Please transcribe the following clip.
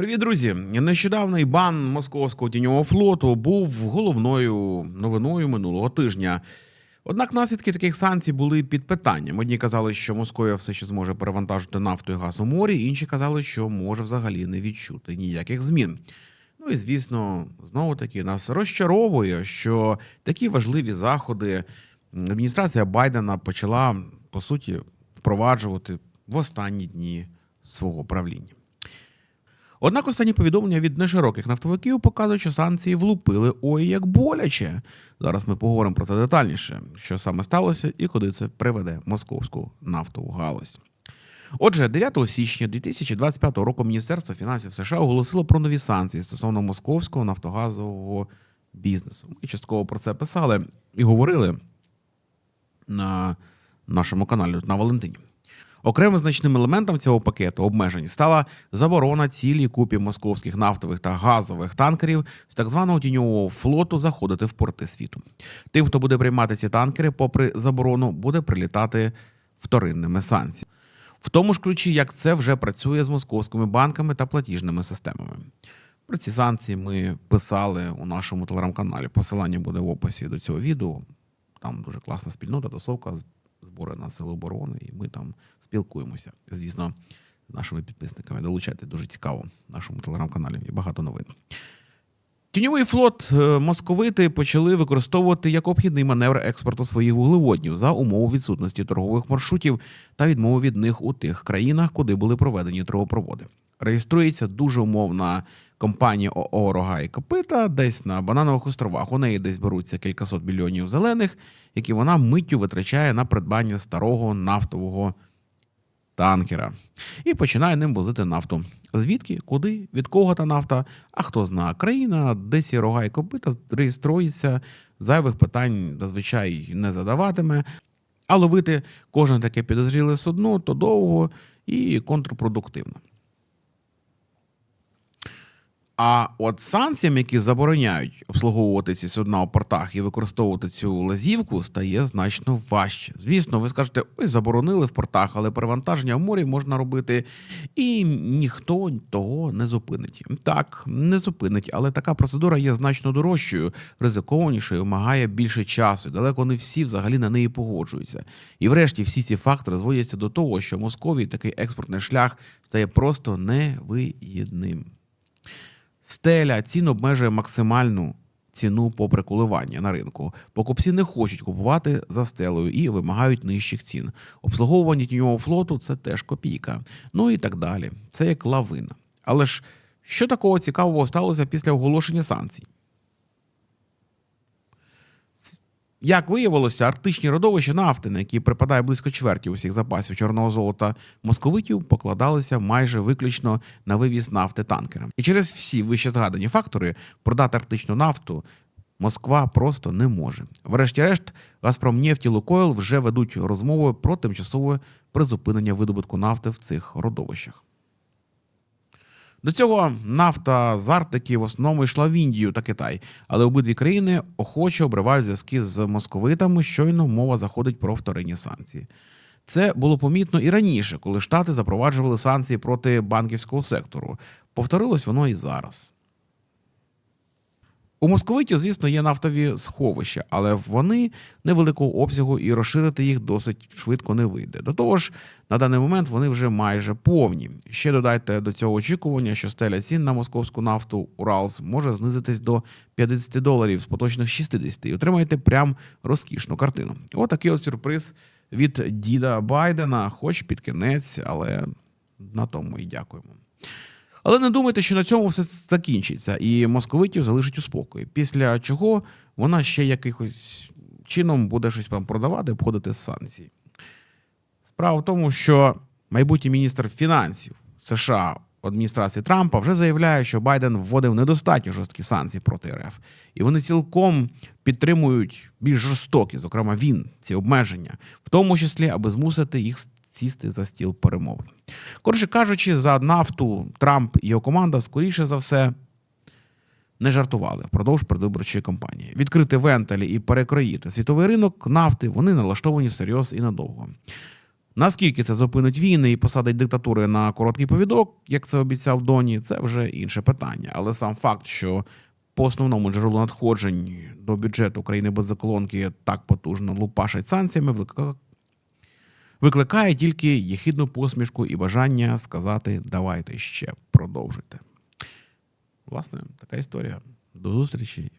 Привіт, друзі! Нещодавний бан московського тіньового флоту був головною новиною минулого тижня. Однак наслідки таких санкцій були під питанням. Одні казали, що Московія все ще зможе перевантажити нафту і газ у морі, інші казали, що може взагалі не відчути ніяких змін. Ну і звісно, знову таки нас розчаровує, що такі важливі заходи адміністрація Байдена почала по суті впроваджувати в останні дні свого правління. Однак останні повідомлення від нешироких нафтовиків показують, що санкції влупили ой як боляче. Зараз ми поговоримо про це детальніше, що саме сталося і куди це приведе московську нафтову галузь. Отже, 9 січня 2025 року Міністерство фінансів США оголосило про нові санкції стосовно московського нафтогазового бізнесу. Ми частково про це писали і говорили на нашому каналі на Валентині. Окремим значним елементом цього пакету обмежень стала заборона цілій купі московських нафтових та газових танкерів з так званого тіньового флоту заходити в порти світу. Тим, хто буде приймати ці танкери, попри заборону, буде прилітати вторинними санкціями. В тому ж ключі, як це вже працює з московськими банками та платіжними системами. Про ці санкції ми писали у нашому телеграм-каналі. Посилання буде в описі до цього відео. Там дуже класна спільнота, тусовка, збори на сили оборони, і ми там спілкуємося. Звісно, з нашими підписниками. Долучайте дуже цікаво нашому телеграм-каналі. Є багато новин. Тіньовий флот е, московити почали використовувати як обхідний маневр експорту своїх вуглеводнів за умови відсутності торгових маршрутів та відмови від них у тих країнах, куди були проведені трубопроводи. Реєструється дуже умовна компанія ООО «Рога і Копита десь на Бананових островах. У неї десь беруться кількасот мільйонів зелених, які вона миттю витрачає на придбання старого нафтового танкера і починає ним возити нафту. Звідки, куди, від кого та нафта, а хто зна країна, де ці рога і копита реєструється, зайвих питань зазвичай не задаватиме. А ловити кожне таке підозріле судно то довго і контрпродуктивно. А от санкціям, які забороняють обслуговувати ці судна у портах і використовувати цю лазівку, стає значно важче. Звісно, ви скажете, ой, заборонили в портах, але перевантаження в морі можна робити, і ніхто того не зупинить. Так, не зупинить, але така процедура є значно дорожчою, ризикованішою, вимагає більше часу. і Далеко не всі взагалі на неї погоджуються. І врешті всі ці фактори зводяться до того, що Московії такий експортний шлях стає просто невигідним. Стеля цін обмежує максимальну ціну попри коливання на ринку. Покупці не хочуть купувати за стелею і вимагають нижчих цін. Обслуговування тіньового флоту це теж копійка. Ну і так далі. Це як лавина. Але ж що такого цікавого сталося після оголошення санкцій? Як виявилося, арктичні родовища нафти, на які припадає близько чверті усіх запасів чорного золота московитів, покладалися майже виключно на вивіз нафти танкерам. І через всі вище згадані фактори продати арктичну нафту Москва просто не може. Врешті-решт, Газпромнефть і Лукойл вже ведуть розмови про тимчасове призупинення видобутку нафти в цих родовищах. До цього нафта з Арктики в основному йшла в Індію та Китай, але обидві країни охоче обривають зв'язки з московитами. Щойно мова заходить про вторинні санкції. Це було помітно і раніше, коли штати запроваджували санкції проти банківського сектору. Повторилось воно і зараз. У московитів, звісно, є нафтові сховища, але вони невеликого обсягу і розширити їх досить швидко не вийде. До того ж, на даний момент вони вже майже повні. Ще додайте до цього очікування, що стеля цін на московську нафту Уралс може знизитись до 50 доларів з поточних 60 і отримаєте прям розкішну картину. Отакий от сюрприз від діда Байдена, хоч під кінець, але на тому і дякуємо. Але не думайте, що на цьому все закінчиться, і московитів залишить у спокої. Після чого вона ще якихось чином буде щось там продавати, обходити санкції. Справа в тому, що майбутній міністр фінансів США адміністрації Трампа вже заявляє, що Байден вводив недостатньо жорсткі санкції проти РФ, і вони цілком підтримують більш жорстокі, зокрема він, ці обмеження, в тому числі, аби змусити їх сісти за стіл перемовин. Коротше кажучи, за нафту Трамп і його команда, скоріше за все, не жартували впродовж передвиборчої кампанії. Відкрити вентилі і перекроїти світовий ринок нафти вони налаштовані всерйоз і надовго. Наскільки це зупинить війни і посадить диктатури на короткий повідок, як це обіцяв Доні, це вже інше питання. Але сам факт, що по основному джерелу надходжень до бюджету країни без заколонки так потужно лупашать санкціями, викликає тільки єхідну посмішку і бажання сказати Давайте ще продовжуйте. Власне, така історія. До зустрічі.